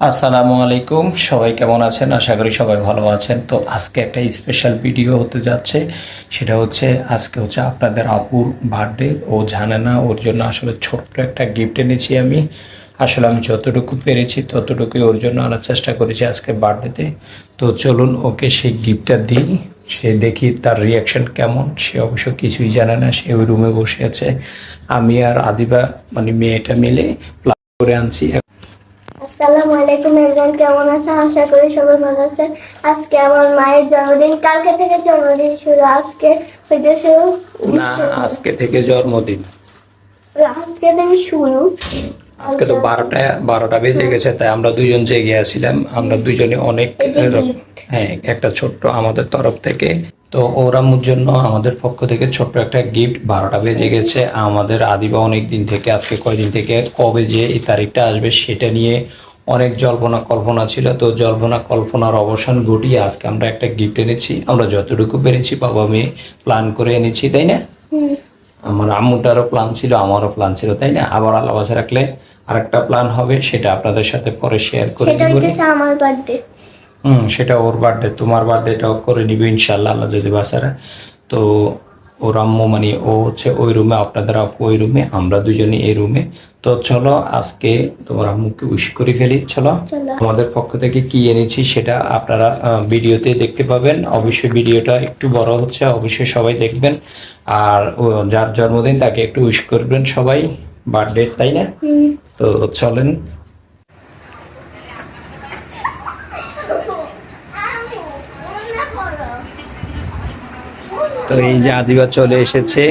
আসসালামু আলাইকুম। সবাই কেমন আছেন? আশা করি সবাই ভালো আছেন। তো আজকে একটা স্পেশাল ভিডিও হতে যাচ্ছে। সেটা হচ্ছে, আজকে হচ্ছে আপনাদের আপুর বার্থডে ও জানে না, ওর জন্য আসলে ছোট্ট একটা গিফট এনেছি আমি। আসলে আমি যতটুকু পেরেছি, ততটুকুই ওর জন্য আনার চেষ্টা করেছি আজকে বার্থডেতে তো। চলুন, ওকে সেই গিফটটা দিই। সে দেখি তার রিয়াকশন কেমন। সে অবশ্য কিছুই জানে না, সে ওই রুমে বসে আছে। আমি আর আদিবা মানে মেয়েটা মিলে প্ল্যান করে আনছি। আসসালামু আলাইকুম এভরিওয়ান কেমন আছেন? আশা করি সবাই ভালো আছেন। আজকে আমার মায়ের জন্মদিন। কালকে থেকে জন্মদিন শুরু। আজকে হইতেছে না আজকে থেকে জন্মদিন। আজকে থেকে শুরু? আজকে তো বারোটা বারোটা বেজে গেছে তাই আমরা দুজন জেগে আছিলাম। আমরা দুজনে অনেক হ্যাঁ একটা ছোট্ট আমাদের তরফ থেকে তো ওরামুর জন্য আমাদের পক্ষ থেকে ছোট্ট একটা গিফট বারোটা বেজে গেছে। আমাদের আদিবা অনেক দিন থেকে আজকে কয়দিন থেকে কবে যে এই তারিখটা আসবে সেটা নিয়ে অনেক জল্পনা কল্পনা ছিল। তো জল্পনা কল্পনার অবসান ঘটিয়ে আজকে আমরা একটা গিফট এনেছি। আমরা যতটুকু পেরেছি বাবা মেয়ে প্ল্যান করে এনেছি তাই না? আমার আম্মুটারও প্ল্যান ছিল আমারও প্ল্যান ছিল তাই না? আবার আল্লাহ বাসা রাখলে আরেকটা প্ল্যান হবে সেটা আপনাদের সাথে পরে শেয়ার করে আমার বার্থডে হুম। সেটা ওর বার্থডে তোমার বার্থডেটাও করে নিবে ইনশাল্লাহ আল্লাহ যদি বাসারা তো ওর আম্মু মানে ও হচ্ছে ওই রুমে আপনাদের আপু ওই রুমে আমরা দুজনে এই রুমে তো চলো আজকে তোমার আম্মুকে উইশ করে ফেলি চলো। আমাদের পক্ষ থেকে কি এনেছি সেটা আপনারা ভিডিওতে দেখতে পাবেন। অবশ্যই ভিডিওটা একটু বড় হচ্ছে অবশ্যই সবাই দেখবেন। আর যার জন্মদিন তাকে একটু উইশ করবেন সবাই বার্থডে তাই না? তো চলেন তো এই যে আদিবা চলে এসেছে।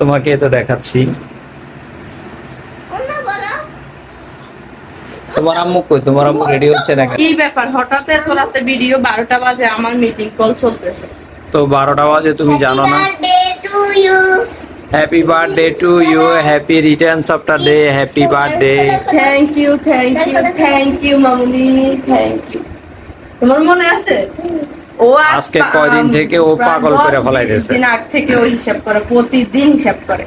তোমাকে তো দেখাচ্ছি। তোমার আম্মু কই? তোমার আম্মু রেডি হচ্ছে না কি ব্যাপার? হঠাৎ এত রাতে ভিডিও বারোটা বাজে আমার মিটিং কল চলতেছে। তো বারোটা বাজে তুমি জানো না? Happy birthday to you happy returns of the day happy birthday thank you thank you thank you Mamuni thank you তোমার মনে আছে? ও আজকে কয়দিন থেকে ও পাগল করে। বিশ দিন আগ থেকে ও হিসাব করে প্রতিদিন হিসাব করে।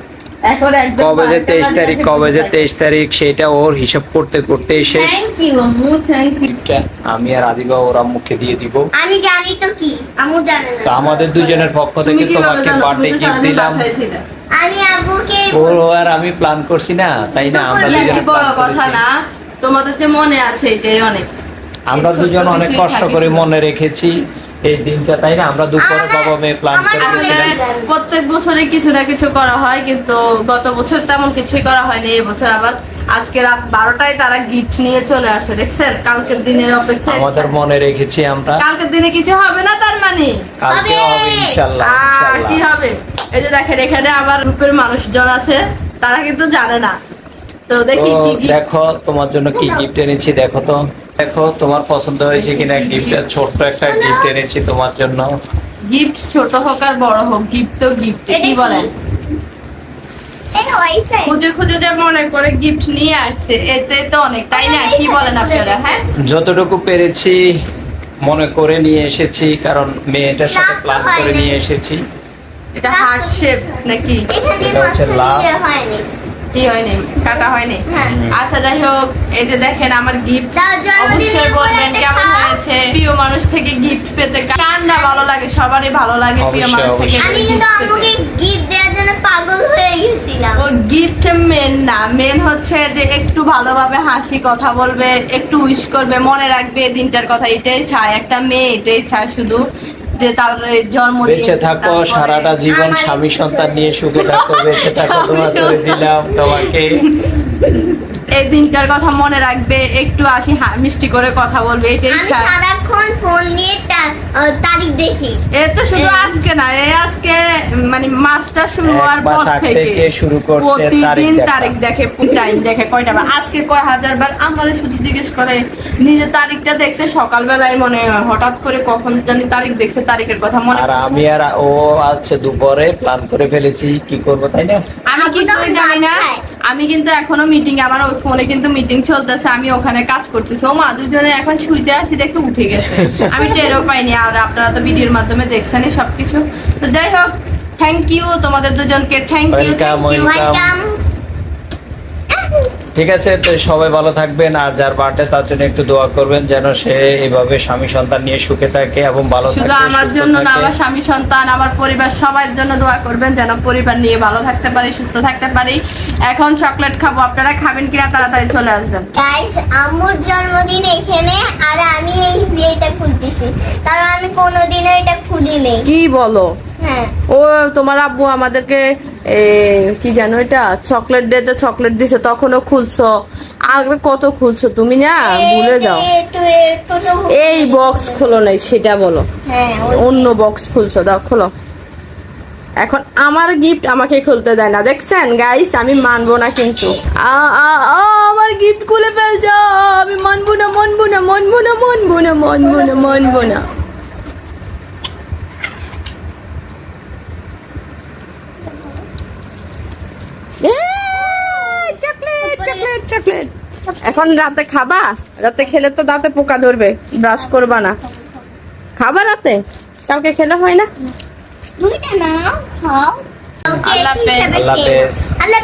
এখন একদম কবে যে বারোটা তেইশ বাজে তারিখ কবে যে পৌঁছায়। তেইশ তারিখ সেটা ওর হিসাব করতে করতে শেষ। থ্যাংক ইউ আম্মু থ্যাংক ইউ আমি আর আদিবা ওর আম্মুকে দিয়ে দিব। আমি জানি তো কি আমু জানে তো আমাদের দুজনের পক্ষ থেকে তোমাকে বার্থডে গিফট দিলাম। আমি ও আর আমি প্ল্যান করছি না তাই না? আমরা দুজনে বড় কথা না? তোমাদের যে মনে আছে এটাই অনেক। আমরা দুজন অনেক কষ্ট করে মনে রেখেছি। এই দিনটা তাই না? আমরা দুপুরে বাবা মেয়ে প্ল্যান প্রত্যেক বছরে কিছু না কিছু করা হয় কিন্তু গত বছর তেমন কিছুই করা হয়নি এই বছর আবার আজকে রাত বারোটায় তারা গিফট নিয়ে চলে আসছে দেখছেন? কালকের দিনের অপেক্ষা আমাদের মনে রেখেছি আমরা। কালকের দিনে কিছু হবে না তার মানে? কালকে হবে। আহ, কি হবে? এই যে দেখেন এখানে আবার গ্রুপের মানুষজন আছে তারা কিন্তু জানে না। তো দেখি কি কি দেখো তোমার জন্য কি গিফট এনেছি দেখো তো। দেখো তোমার পছন্দ হয়েছে কিনা গিফট ছোট্ট একটা গিফট এনেছি তোমার জন্য। গিফট ছোট হোক আর বড় হোক গিফট তো গিফট কি? বলেন? এই ওয়াইফাই খুঁজে খুঁজে যে মনে করে গিফট নিয়ে আসছে এতে তো অনেক তাই না? কি বলেন আপনারা হ্যাঁ? যতটুকু পেরেছি মনে করে নিয়ে এসেছি কারণ মেয়েটার সাথে প্ল্যান করে নিয়ে এসেছি। এটা হার্ট শেপ নাকি? এখানে এটা হচ্ছে লাভ। কি হয়নি? কাটা হয়নি? হ্যাঁ। আচ্ছা যাই হোক এই যে দেখেন আমার গিফট অবশ্যই বলবেন কেমন হয়েছে? প্রিয় মানুষ থেকে গিফট পেতে কার না ভালো লাগে সবারই ভালো লাগে প্রিয় মানুষ থেকে আমি কিন্তু। আম্মুকে গিফট দেওয়ার জন্য পাগল হয়ে গেছিলাম। ও গিফট মেন না। মেন হচ্ছে যে একটু ভালোভাবে হাসি কথা বলবে একটু উইশ করবে মনে রাখবে দিনটার কথা। এটাই চায় একটা মেয়ে এটাই চায় শুধু। যে তার এই বেঁচে থাকো সারাটা জীবন স্বামী সন্তান নিয়ে সুখে থাকো বেঁচে থাকো তোমার দিলাম তোমাকে। এই দিনটার কথা মনে রাখবে একটু আসি মিষ্টি করে কথা বলবে এটাই আমি সারাক্ষণ ফোন নিয়ে তারিখ দেখি। এ তো শুধু আজকে না এই আজকে মানে মাসটা শুরু হওয়ার পর থেকে শুরু করছে তারিখ প্রতিদিন দেখা। তারিখ দেখে টাইম দেখে কয়টা বার? আজকে কয় হাজার বার? আমার শুধু জিজ্ঞেস করে নিজে তারিখটা দেখছে সকালবেলায় মনে হঠাৎ করে কখন জানি তারিখ দেখছে তারিখের কথা মনে আর আমি আর ও আছে দুপুরে প্ল্যান করে ফেলেছি কি করব তাই না? আমি কিছুই জানি না আমি কিন্তু এখনও মিটিং আমার ফোনে কিন্তু মিটিং চলতেছে, আমি ওখানে কাজ করতেছি। ও মা, দুজনে এখন শুইতে আসি, দেখে উঠে গেছে। আমি টেরও পাইনি, আর আপনারা তো ভিডিওর মাধ্যমে দেখছেন সবকিছু। তো যাই হোক থ্যাংক ইউ তোমাদের দুজনকে থ্যাংক ইউ থ্যাংক ইউ ঠিক আছে তো সবাই ভালো থাকবেন আর যার বার্থডে তার জন্য একটু দোয়া করবেন যেন সে এইভাবে স্বামী সন্তান নিয়ে সুখে থাকে এবং ভালো শুধু থাকে আমার জন্য না আমার স্বামী সন্তান আমার পরিবার সবার জন্য দোয়া করবেন যেন পরিবার নিয়ে ভালো থাকতে পারি সুস্থ থাকতে পারি। এখন চকলেট খাব আপনারা খাবেন কিনা তাড়াতাড়ি চলে আসবেন। গাইস আম্মুর জন্মদিন এখানে আর আমি এই বিয়েটা খুলতেছি। কারণ আমি কোনোদিনও এটা খুলি নেই কি বলো? হ্যাঁ। ও তোমার আব্বু আমাদেরকে কি জানো এটা? চকলেট ডেতে চকলেট দিছে তখনও খুলছো। আগে কত খুলছো তুমি না? ভুলে যাও। এই বক্স খোলো নাই সেটা বলো। হ্যাঁ অন্য বক্স খুলছো দাও খোলো। এখন আমার গিফট আমাকে খুলতে দেয় না। দেখছেন গাইস আমি মানবো না কিন্তু। আমার গিফট খুলে ফেলছো। আমি মানবো না মানবো না মানবো না মানবো না মানবো না মানবো না চকলেট চকলেট চকলেট এখন রাতে খাবা? রাতে খেলে তো দাঁতে পোকা ধরবে। ব্রাশ করবা না। খাবা রাতে? কালকে খেলে হয় না? আল্লাহ আল্লাহ